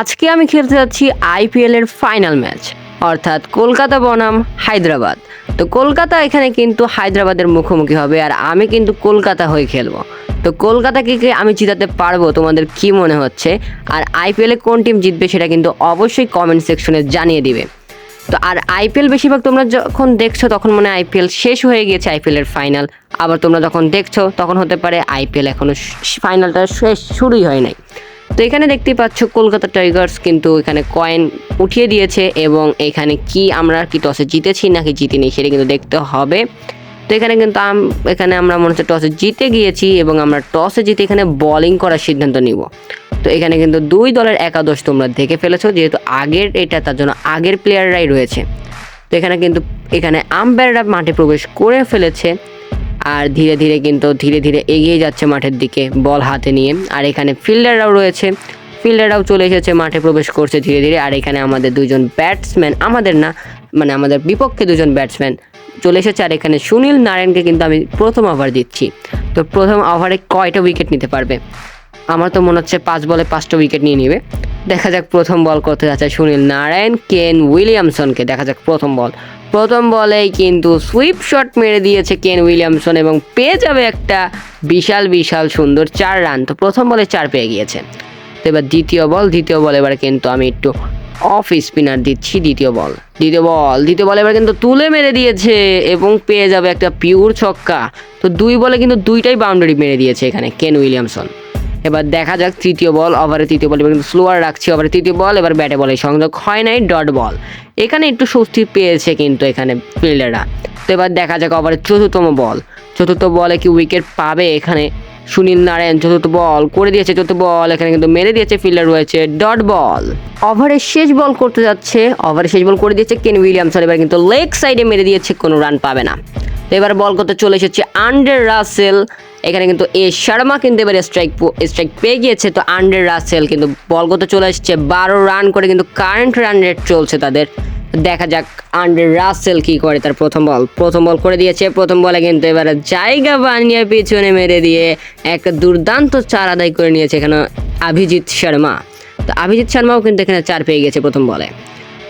আজকে আমি খেলতে যাচ্ছি আইপিএল এর ফাইনাল ম্যাচ, অর্থাৎ কলকাতা বনাম হায়দ্রাবাদ। তো কলকাতা এখানে কিন্তু হায়দ্রাবাদের মুখোমুখি হবে আর আমি কিন্তু কলকাতা হয়ে খেলব। তো কলকাতাকে কি আমি জিতাতে পারব, তোমাদের কি মনে হচ্ছে? আর আইপিএলে কোন টিম জিতবে সেটা কিন্তু অবশ্যই কমেন্ট সেকশনে জানিয়ে দিবে। তো আর আইপিএল বেশিরভাগ তোমরা যখন দেখছ, তখন মনে আইপিএল শেষ হয়ে গিয়েছে আইপিএল এর ফাইনাল আবার তোমরা যখন দেখছ, তখন হতে পারে আইপিএল এখনও ফাইনালটা শেষ শুরুই হয় নাই। তো এখানে দেখতেই পাচ্ছ কলকাতা টাইগার্স কিন্তু এখানে কয়েন উঠিয়ে দিয়েছে এবং এখানে কি আমরা কি টসে জিতেছি নাকি জিতিনি সেটা কিন্তু দেখতে হবে। তো এখানে কিন্তু এখানে আমরা মনে হচ্ছে টসে জিতে গিয়েছি এবং আমরা টসে জিতে এখানে বোলিং করার সিদ্ধান্ত নিব। তো এখানে কিন্তু দুই দলের একাদশ তোমরা দেখে ফেলেছো, যেহেতু আগের, এটা তার জন্য আগের প্লেয়াররাই রয়েছে। তো এখানে কিন্তু, এখানে আম্পায়াররা মাঠে প্রবেশ করে ফেলেছে। আর ধীরে ধীরে কিন্তু ধীরে ধীরে এগিয়ে যাচ্ছে মাঠের দিকে বল হাতে নিয়ে। আর এখানে ফিল্ডাররাও রয়েছে। ফিল্ডাররাও চলে এসেছে, মাঠে প্রবেশ করছে ধীরে ধীরে। আর এখানে আমাদের দুজন ব্যাটসম্যান আমাদের না মানে আমাদের বিপক্ষে দুজন ব্যাটসম্যান চলে এসেছে। আর এখানে সুনীল নারায়ণকে কিন্তু আমি প্রথম ওভার দিচ্ছি। তো প্রথম ওভারে কয়টা উইকেট নিতে পারবে? আমার তো মনে হচ্ছে পাঁচ বলে পাঁচটা উইকেট নিয়ে নেবে। দেখা যাক প্রথম বল করতে যাচ্ছে সুনীল নারায়ণ, কেন উইলিয়ামসনকে। দেখা যাক প্রথম বল। প্রথম বলেই কিন্তু সুইপ শট মেরে দিয়েছে কেন উইলিয়ামসন এবং পেয়ে যাবে একটা বিশাল বিশাল, সুন্দর চার রান তো প্রথম বলে চার পেয়ে গিয়েছে। তো এবার দ্বিতীয় বল দ্বিতীয় বল এবার কিন্তু আমি একটু অফ স্পিনার দিচ্ছি দ্বিতীয় বল। দ্বিতীয় বল দ্বিতীয় বল এবার কিন্তু তুলে মেরে দিয়েছে এবং পেয়ে যাবে একটা পিওর ছক্কা। তো দুই বলে কিন্তু দুইটাই বাউন্ডারি মেরে দিয়েছে এখানে কেন উইলিয়ামসন এবার দেখা যাক তৃতীয় বল ওভারে তৃতীয় বল, এবার কিন্তু স্লোয়ার রাখছি ওভারে তৃতীয় বল, এবার ব্যাটে বলে সংযোগ হয় নাই ডট বল এখানে একটু স্বস্তি পেয়েছে কিন্তু এখানে ফিল্ডাররা তো এবার দেখা যাক ওভারে চতুর্থম বল। চতুর্থ বলে কি উইকেট পাবে এখানে? সুনীল নারায়ণ চতুর্থ বল করে দিয়েছে, চতুর্থ বল এখানে কিন্তু মেরে দিয়েছে ফিল্ডার রয়েছে ডট বল ওভারের শেষ বল করতে যাচ্ছে ওভারের শেষ বল করে দিয়েছে কেন উইলিয়ামসন, এবার কিন্তু লেগ সাইডে মেরে দিয়েছে, কোনো রান পাবে না। তো এবার বল করতে চলে এসেছে আন্ডার রাসেল। এখানে কিন্তু এ শর্মা কিন্তু এবার স্ট্রাইক স্ট্রাইক পেয়ে গিয়েছে। তো আন্ডার রাসেল কিন্তু বল করতে চলে এসেছে। বারো রান করে কিন্তু কারেন্ট রান রেট চলছে তাদের। দেখা যাক আন্ডার রাসেল কি করে তার প্রথম বল। প্রথম বল করে দিয়েছে। প্রথম বলে কিন্তু এবার জায়গা বানিয়ে পিছনে মেরে দিয়ে একটা দুর্দান্ত চার আদায় করে নিয়েছে এখানে অভিজিৎ শর্মা। তো অভিজিৎ শর্মাও কিন্তু এখানে চার পেয়ে গেছে প্রথম বলে।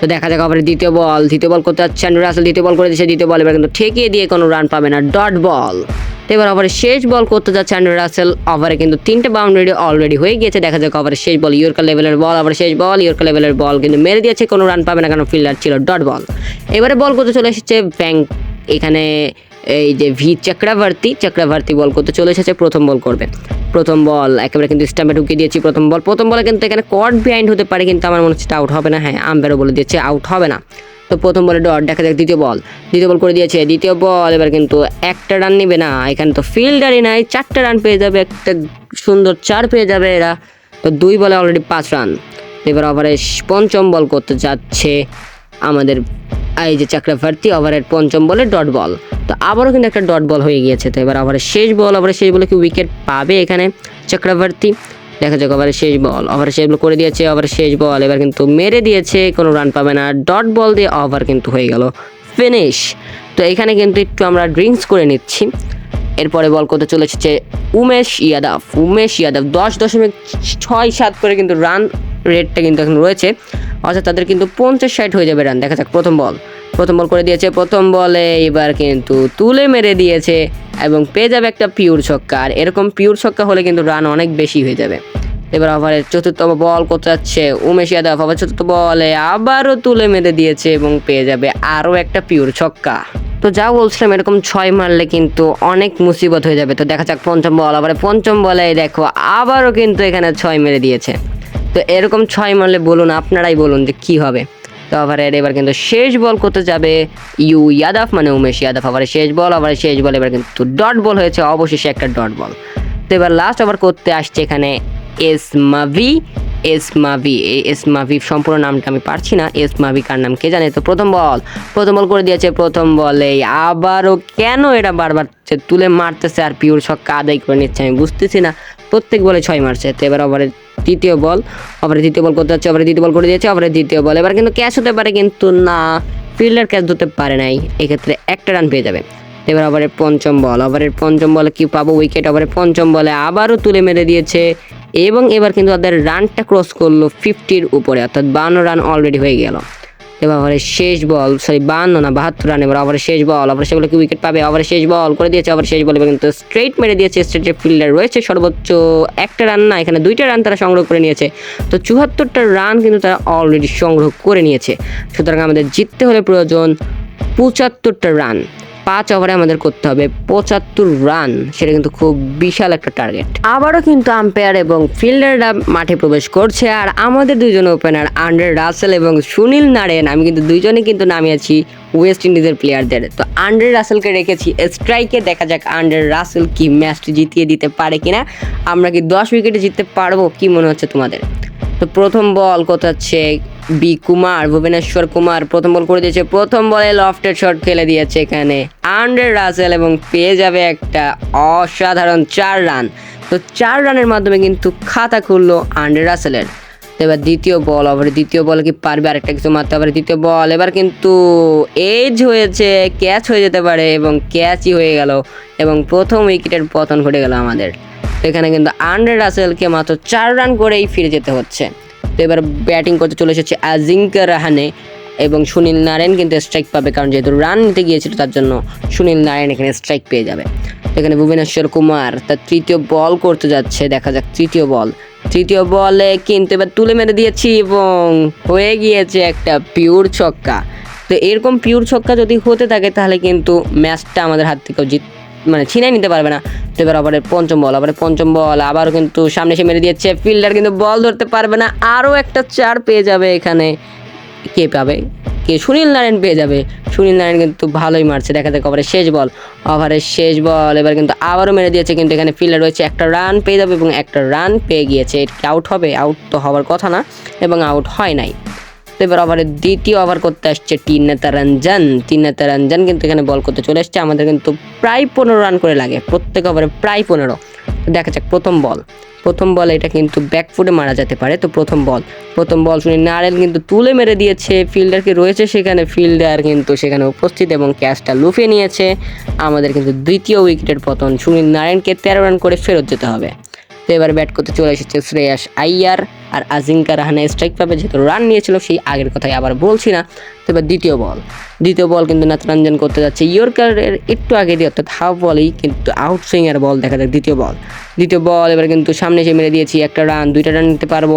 তো দেখা যাক আবার দ্বিতীয় বল দ্বিতীয় বল করতে যাচ্ছে অ্যান্ড্রু রাসেল, দ্বিতীয় বল করে দিচ্ছে দ্বিতীয় বল এবার কিন্তু ঠেকিয়ে দিয়ে কোনো রান পাবে না ডট বল তো এবার ওভারে শেষ বল করতে যাচ্ছে অ্যান্ড্রু রাসেল ওভারে কিন্তু তিনটে বাউন্ডারি অলরেডি হয়ে গিয়েছে, দেখা যাক ওভারে শেষ বল ইয়র্কার লেভেলের বল আবার শেষ বল ইয়র্কার লেভেলের বল কিন্তু মেরে দিয়েছে, কোনো রান পাবে না, কারণ ফিল্ডার ছিল ডট বল এবারে বল করতে চলে এসেছে ব্যাংক এখানে এই যে ভি চক্রবর্তী চক্রবর্তী বল করতে চলে এসেছে, প্রথম বল করবে। প্রথম বল, একেবারে কিন্তু স্টাম্পে ঢুকিয়ে দিয়েছি প্রথম বল। প্রথম বলে কিন্তু এখানে কট বিহাইন্ড হতে পারে, কিন্তু আমার মনে হচ্ছে আউট হবে না। হ্যাঁ আম্পায়ারও বলে দিয়েছে আউট হবে না। তো প্রথম বলে ডট, দেখা যাক দ্বিতীয় বল। দ্বিতীয় বল করে দিয়েছে, দ্বিতীয় বল, এবার কিন্তু একটা রান নেবে না। এখানে তো ফিল্ডারই নাই, চারটে রান পেয়ে যাবে, একটা সুন্দর চার পেয়ে যাবে এরা। তো দুই বলে অলরেডি পাঁচ রান এবার ওভারে পঞ্চম বল করতে যাচ্ছে আমাদের এই যে চক্রবর্তী ওভারের পঞ্চম বলে ডট বল তো আবারও কিন্তু একটা ডট বল হয়ে গিয়েছে। তো এবার ওভারের শেষ বল, ওভারের শেষ বলে কি উইকেট পাবে এখানে চক্রবর্তী? দেখা যাক ওভারের শেষ বল, ওভারের শেষ বল করে দিয়েছে, ওভারের শেষ বল, এবার কিন্তু মেরে দিয়েছে, কোনো রান পাবে না। ডট বল দিয়ে ওভার কিন্তু হয়ে গেল ফিনিশ তো এখানে কিন্তু একটু আমরা ড্রিঙ্কস করে নিচ্ছি। এরপরে বল করতে চলে এসেছে উমেশ ইয়াদব উমেশ ইয়াদব দশ দশমিক ছয় সাত করে কিন্তু রান রেটটা কিন্তু এখন রয়েছে। অর্থাৎ তাদের কিন্তু পঞ্চাশ ষাট হয়ে যাবে রান দেখা যাক প্রথম বল। প্রথম বল করে দিয়েছে, প্রথম বলে এবার কিন্তু তুলে মেরে দিয়েছে এবং পেয়ে যাবে একটা পিওর ছক্কা। আর এরকম পিওর ছক্কা হলে কিন্তু রান অনেক বেশি হয়ে যাবে। এবার ওভারের চতুর্থ বল করতে যাচ্ছে উমেশ যাদব। আবার চতুর্থ বলে আবারও তুলে মেরে দিয়েছে এবং পেয়ে যাবে আরও একটা পিওর ছক্কা। তো যা বলছিলাম, এরকম ছয় মারলে কিন্তু অনেক মুসিবত হয়ে যাবে। তো দেখা যাক পঞ্চম বল। আবার পঞ্চম বলে দেখো, আবারও কিন্তু এখানে ছয় মেরে দিয়েছে। তো এরকম ছয় মারলে বলুন, আপনারাই বলুন যে কি হবে। ওভারের এবার কিন্তু শেষ বল করতে যাবে ইউ ইয়াদাফ মানে উমেশ ইয়াদাফ। আবার শেষ বল আবার শেষ বল, এবার কিন্তু ডট বল হয়েছে, অবশেষে একটা ডট বল। তো এবার লাস্ট ওভার করতে আসছে এখানে এস মাভি এস মাভি এই এস মাভি সম্পূর্ণ নামটা আমি পারছি না। এস মাভি কার নাম কে জানে? তো প্রথম বল প্রথম বল করে দিয়েছে প্রথম বলে। আবারও কেন এটা বারবার তুলে মারতেছে আর পিওর ছক্কা আদায় করে নিচ্ছে আমি বুঝতেছি না। প্রত্যেক বলে ছয় মারছে, তো এবার ওভারের তৃতীয় বল। ওভারে দ্বিতীয় বল করতে যাচ্ছে ওভারে দ্বিতীয় বল করে দিয়েছে ওভারে দ্বিতীয় বল। এবার কিন্তু ক্যাচ হতে পারে, কিন্তু না, ফিল্ডার ক্যাচ ধরতে পারে নাই। এক্ষেত্রে একটা রান পেয়ে যাবে। এবার ওভারের পঞ্চম বল, ওভারের পঞ্চম বলে কি পাবো উইকেট ওভারের পঞ্চম বলে আবারও তুলে মেরে দিয়েছে। এবং এবার কিন্তু তাদের রানটা ক্রস করল ফিফটির উপরে, অর্থাৎ বান্ন রান অলরেডি হয়ে গেল। এবার ওভারের শেষ বল সরি বান্ন না, বাহাত্তর রান এবার ওভারের শেষ বল, ওভারে সেগুলো কি উইকেট পাবে? ওভারের শেষ বল করে দিয়েছে ওভারের শেষ বল, এবার কিন্তু স্ট্রেট মেরে দিয়েছে স্ট্রেটের ফিল্ডার রয়েছে, সর্বোচ্চ একটা রান না, এখানে দুইটা রান তারা সংগ্রহ করে নিয়েছে। তো চুয়াত্তরটা রান কিন্তু তারা অলরেডি সংগ্রহ করে নিয়েছে। সুতরাং আমাদের জিততে হলে প্রয়োজন পঁচাত্তরটা রান। পাঁচ ওভারে আমাদের করতে হবে পঁচাত্তর রান, সেটা কিন্তু খুব বিশাল একটা টার্গেট আবারও কিন্তু আম্পায়ার এবং ফিল্ডাররা মাঠে প্রবেশ করছে, আর আমাদের দুজন ওপেনার আন্ডার রাসেল এবং সুনীল নারায়ণ আমি কিন্তু দুইজনে কিন্তু নামিয়েছি ওয়েস্ট ইন্ডিজের প্লেয়ারদের তো আন্ডার রাসেলকে রেখেছি স্ট্রাইকে দেখা যাক আন্ডার রাসেল কি ম্যাচটি জিতিয়ে দিতে পারে কিনা। আমরা কি দশ উইকেটে জিততে পারব? কি মনে হচ্ছে তোমাদের? তো প্রথম বল কোথাচ্ছে বি কুমার, ভুবনেশ্বর কুমার প্রথম বল করে দিয়েছে। প্রথম বলে লফটের শট খেলে দিয়েছে এখানে। আন্ডার রাসেল এবং পেয়ে যাবে একটা অসাধারণ চার রান তো চার রানের মাধ্যমে কিন্তু খাতা খুললো আন্ডার রাসেলের এবার দ্বিতীয় বল ওভারে দ্বিতীয় বল কি পারবে? আরেকটা কিছু মারতে পারে দ্বিতীয় বল, এবার কিন্তু এজ হয়েছে ক্যাচ হয়ে যেতে পারে এবং ক্যাচই হয়ে গেল এবং প্রথম উইকেটের পতন ঘটে গেল আমাদের। এখানে কিন্তু আন্ডার রাসেলকে মাত্র চার রান করেই ফিরে যেতে হচ্ছে। তো এবার ব্যাটিং করতে চলে এসেছে আজিঙ্কা রাহানে এবং সুনীল নারায়ণ কিন্তু স্ট্রাইক পাবে, কারণ যেহেতু রান নিতে গিয়েছিল তার জন্য সুনীল নারায়ণ এখানে স্ট্রাইক পেয়ে যাবে। এখানে ভুবনেশ্বর কুমার তার তৃতীয় বল করতে যাচ্ছে, দেখা যাক তৃতীয় বল তৃতীয় বলে কিন্তু এবার তুলে মেরে দিয়েছি এবং হয়ে গিয়েছে একটা পিওর ছক্কা। তো এরকম পিওর ছক্কা যদি হতে থাকে তাহলে কিন্তু ম্যাচটা আমাদের হাত থেকেও জিত মানে ছিনাই নিতে পারবে না। তো এবার আবার পঞ্চম বল, আবার পঞ্চম বল, আবারও কিন্তু সামনে এসে মেরে দিয়েছে। ফিল্ডার কিন্তু বল ধরতে পারবে না, আরও একটা চার পেয়ে যাবে এখানে। কে পাবে? কে? সুনীল নারায়ণ পেয়ে যাবে। সুনীল নারায়ণ কিন্তু ভালোই মারছে, দেখা যাক ওভারের শেষ বল। ওভারের শেষ বল, এবার কিন্তু আবারও মেরে দিয়েছে, কিন্তু এখানে ফিল্ডার রয়েছে, একটা রান পেয়ে যাবে এবং একটা রান পেয়ে গিয়েছে। এটা আউট হবে আউট তো হওয়ার কথা না, এবং আউট হয় নাই। তো এবার ওভারের দ্বিতীয় ওভার করতে আসছে টিনেতা রঞ্জন টিনেতা রঞ্জন কিন্তু এখানে বল করতে চলে এসছে। আমাদের কিন্তু প্রায় পনেরো রান করে লাগে। প্রত্যেক ওভারে প্রায় পনেরো। দেখা যাক, প্রথম বল প্রথম বল এটা কিন্তু ব্যাকফুটে মারা যেতে পারে। তো প্রথম বল প্রথম বল শুনি নারেল কিন্তু তুলে মেরে দিয়েছে। ফিল্ডারকে রয়েছে সেখানে। ফিল্ডার কিন্তু সেখানে উপস্থিত এবং ক্যাচটা লুফে নিয়েছে। আমাদের কিন্তু দ্বিতীয় উইকেটের পতন। সুনীল নারায়ণকে তেরো রান করে ফেরত যেতে হবে। তো এবার ব্যাট করতে চলে এসেছে শ্রেয়াস আইয়ার। আর আজিঙ্কা রাহানা স্ট্রাইক পাবে, যেহেতু রান নিয়েছিল, সেই আগের কথাই আবার বলছি না। তো এবার দ্বিতীয় বল দ্বিতীয় বল কিন্তু নাতরঞ্জন করতে যাচ্ছে। ইয়র্কারের একটু আগে দিয়ে, অর্থাৎ হাফ বলেই কিন্তু আউট সুইংয়ের বল দেখা যাক, দ্বিতীয় বল দ্বিতীয় বল এবার কিন্তু সামনে এসে মেরে দিয়েছি, একটা রান দুইটা রান নিতে পারব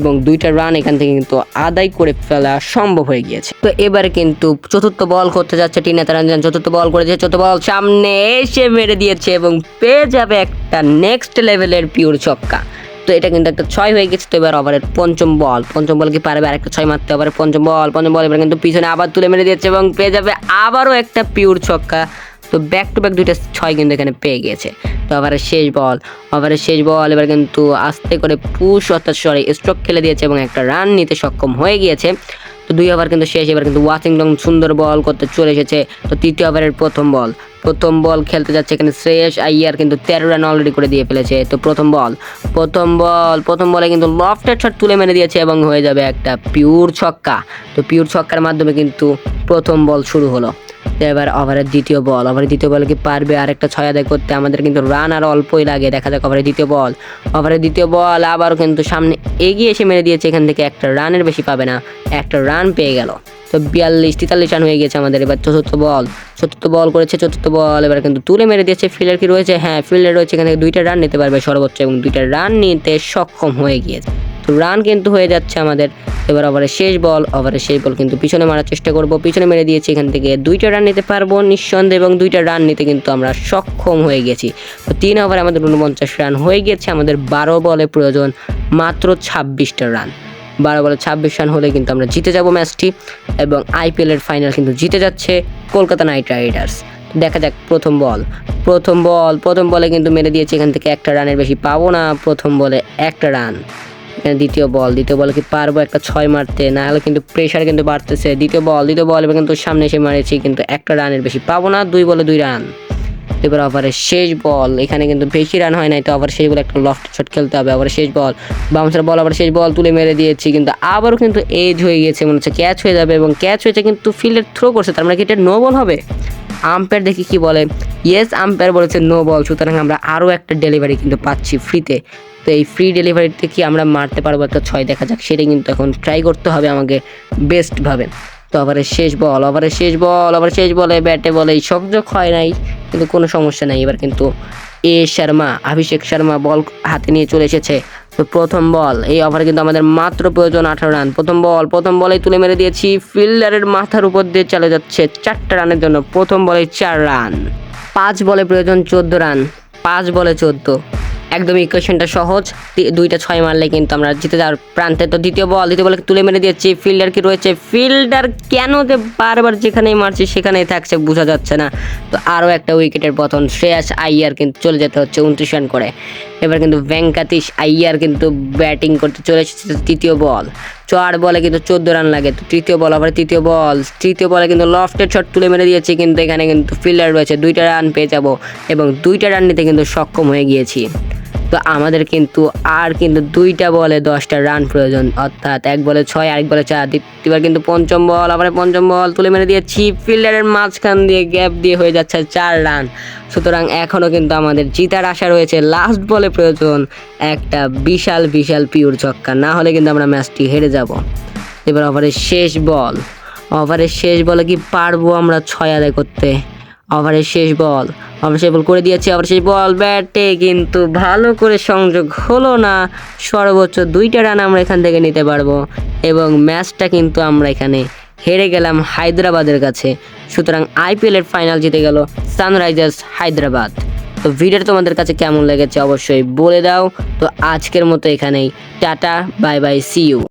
এবং দুইটা রান এখান থেকে কিন্তু আদায় করে ফেলা সম্ভব হয়ে গিয়েছে। তো এবারে কিন্তু চতুর্থ বল করতে যাচ্ছে টিনা তারাঞ্জন চতুর্থ বল করেছে, চতুর্থ বল সামনে এসে মেরে দিয়েছে এবং পেয়ে যাবে একটা নেক্সট লেভেলের পিওর ছক্কা। তো এটা কিন্তু একটা ছয় হয়ে গেছে, তো এবার ওভারের পঞ্চম বল। পঞ্চম বল কি পারবে? আরেকটা ছয় মারতে ওভারে পঞ্চম বল পঞ্চম বল, এবার কিন্তু পিছনে আবার তুলে মেরে দিয়েছে এবং পেয়ে যাবে আবারও একটা পিওর ছক্কা। তো ব্যাক টু ব্যাক দুইটা ছয় কিন্তু এখানে পেয়ে গিয়েছে তো ওভারের শেষ বল, ওভারের শেষ বল, এবার কিন্তু আস্তে করে পুশ অর্থাৎ সরি স্ট্রোক খেলে দিয়েছে এবং একটা রান নিতে সক্ষম হয়ে গিয়েছে। তো দুই ওভার কিন্তু শেষ, এবার কিন্তু ওয়াশিংটন সুন্দর বল করতে চলে এসেছে। তো তৃতীয় ওভারের প্রথম বল। প্রথম বল খেলতে যাচ্ছে এখানে শ্রেয়স আইয়ার কিন্তু তেরো রান অলরেডি করে দিয়ে ফেলেছে। তো প্রথম বল প্রথম বল, প্রথম বলে কিন্তু লফটের শট তুলে মেনে দিয়েছে এবং হয়ে যাবে একটা পিওর ছক্কা। তো পিওর ছক্কার মাধ্যমে কিন্তু প্রথম বল শুরু হলো। এবার ওভারের দ্বিতীয় বল। ওভারের দ্বিতীয় বল কি পারবে? আরেকটা ছয় আদায় করতে আমাদের কিন্তু রান আর অল্পই লাগে। দেখা যাক ওভারের দ্বিতীয় বল। ওভারের দ্বিতীয় বল আবারও কিন্তু সামনে এগিয়ে এসে মেরে দিয়েছে। এখান থেকে একটা রানের বেশি পাবে না। একটা রান পেয়ে গেল। তো বিয়াল্লিশ, তেতাল্লিশ রান হয়ে গেছে আমাদের। এবার চতুর্থ বল। চতুর্থ বল করেছে, চতুর্থ বল এবার কিন্তু তুলে মেরে দিয়েছে। ফিল্ডার কি রয়েছে? হ্যাঁ ফিল্ডার রয়েছে। এখান থেকে দুইটা রান নিতে পারবে সর্বোচ্চ এবং দুইটা রান নিতে সক্ষম হয়ে গিয়েছে। তো রান কিন্তু হয়ে যাচ্ছে আমাদের। এবার ওভারের শেষ বল ওভারের শেষ বল কিন্তু পিছনে মারার চেষ্টা করব। পিছনে মেরে দিয়েছি এখান থেকে দুইটা রান নিতে পারব নিঃসন্দেহে এবং দুইটা রান নিতে কিন্তু আমরা সক্ষম হয়ে গেছি। তো তিন ওভারে আমাদের উনপঞ্চাশ রান হয়ে গেছে। আমাদের বারো বলে প্রয়োজন মাত্র ছাব্বিশটা রান বারো বলে ছাব্বিশ রান হলে কিন্তু আমরা জিতে যাব ম্যাচটি এবং আইপিএলের ফাইনাল কিন্তু জিতে যাচ্ছে কলকাতা নাইট রাইডার্স। দেখা যাক প্রথম বল প্রথম বল প্রথম বলে কিন্তু মেরে দিয়েছে এখান থেকে একটা রানের বেশি পাবো না। প্রথম বলে একটা রান দ্বিতীয় বল, দ্বিতীয় বলে কি পারব একটা ছয় মারতে? না হলে কিন্তু প্রেশার কিন্তু বাড়তেছে। দ্বিতীয় বল দ্বিতীয় বল এবার কিন্তু সামনে এসে মারেছি, কিন্তু একটা রানের বেশি পাবো না। দুই বলে দুই রান। এবার ওভারের শেষ বল, এখানে কিন্তু বেশি রান হয় নাই, তো আবার শেষ বলে একটা লফট শট খেলতে হবে। আবার শেষ বল বাউন্সার বল আবার শেষ বল তুলে মেরে দিয়েছি, কিন্তু আবারও কিন্তু এজ হয়ে গিয়েছে, মনে হচ্ছে ক্যাচ হয়ে যাবে, এবং ক্যাচ হয়েছে কিন্তু ফিল্ডের থ্রো করছে, তার মানে কি এটা নো বল হবে? আম্পায়ার দেখি কি বলে? ইয়েস আম্পের বলেছে নো বল। সুতরাং আমরা আরও একটা ডেলিভারি কিন্তু পাচ্ছি ফ্রিতে তো এই ফ্রি ডেলিভারিতে কি আমরা মারতে পারব একটা ছয়? দেখা যাক সেটা কিন্তু এখন ট্রাই করতে হবে আমাকে বেস্টভাবে তো ওভারের শেষ বল ওভারের শেষ বল ওভারের শেষ বলে ব্যাটে বলে এই সংযোগ হয় নাই, কিন্তু কোনো সমস্যা নাই। এবার কিন্তু এ শর্মা, অভিষেক শর্মা বল হাতে নিয়ে চলে এসেছে। তো প্রথম বল, এই ওভারে কিন্তু আমাদের মাত্র প্রয়োজন আঠারো রান। প্রথম বল, প্রথম বলেই তুলে মেরে দিয়েছি। ফিল্ডারের মাথার উপর দিয়ে চলে যাচ্ছে চারটা রানের জন্য। প্রথম বলে চার রান। পাঁচ বলে প্রয়োজন চোদ্দ রান। পাঁচ বলে চোদ্দ। একদম ইকুয়েশনটা সহজ। দুইটা ছয় মারলে কিন্তু আমরা জিতে যাওয়ার প্রান্তে। তো দ্বিতীয় বল দ্বিতীয় বলকে তুলে মেরে দিয়েছি। ফিল্ডার কি রয়েছে? ফিল্ডার কেন যে বারবার যেখানেই মারছি, সেখানেই থাকছে, বোঝা যাচ্ছে না। তো আরও একটা উইকেটের পতন। শ্রেয়াস আইয়ার কিন্তু চলে যেতে হচ্ছে উনত্রিশ রান করে। এবার কিন্তু ভেঙ্কাতিস আইয়ার কিন্তু ব্যাটিং করতে চলে এসেছে তৃতীয় বল। চার বলে কিন্তু চোদ্দ রান লাগে। তো তৃতীয় বল, আবার তৃতীয় বল। তৃতীয় বলে কিন্তু লফটের শট তুলে মেরে দিয়েছে, কিন্তু এখানে কিন্তু ফিল্ডার রয়েছে। দুইটা রান পেয়ে যাব এবং দুইটা রান নিতে কিন্তু সক্ষম হয়ে গিয়েছি। তো আমাদের কিন্তু আর কিন্তু দুইটা বলে দশটা রান প্রয়োজন। অর্থাৎ এক বলে ছয়, আরেক বলে চার। দ্বিতীয়বার কিন্তু পঞ্চম বল, আবার পঞ্চম বল তুলে মেরে দিয়ে দিয়েছি। ফিল্ডারের মাঝখান দিয়ে গ্যাপ দিয়ে হয়ে যাচ্ছে চার রান সুতরাং এখনও কিন্তু আমাদের জিতার আশা রয়েছে। লাস্ট বলে প্রয়োজন একটা বিশাল বিশাল পিওর ছক্কা। না হলে কিন্তু আমরা ম্যাচটি হেরে যাব। এবার ওভারের শেষ বল। ওভারের শেষ বলে কি পারব আমরা ছয় আদায় করতে? ওভারের শেষ বল। ওভার শেষ বল করে দিয়েছি ওভার শেষ বল। ব্যাটে কিন্তু ভালো করে সংযোগ হলো না। সর্বোচ্চ দুইটা রান আমরা এখান থেকে নিতে পারব এবং ম্যাচটা কিন্তু আমরা এখানে হেরে গেলাম হায়দ্রাবাদের কাছে। সুতরাং আইপিএলের ফাইনাল জিতে গেল সানরাইজার্স হায়দ্রাবাদ। তো ভিডিওটা তোমাদের কাছে কেমন লেগেছে অবশ্যই বলে দাও। তো আজকের মতো এখানেই। Tata, bye bye see you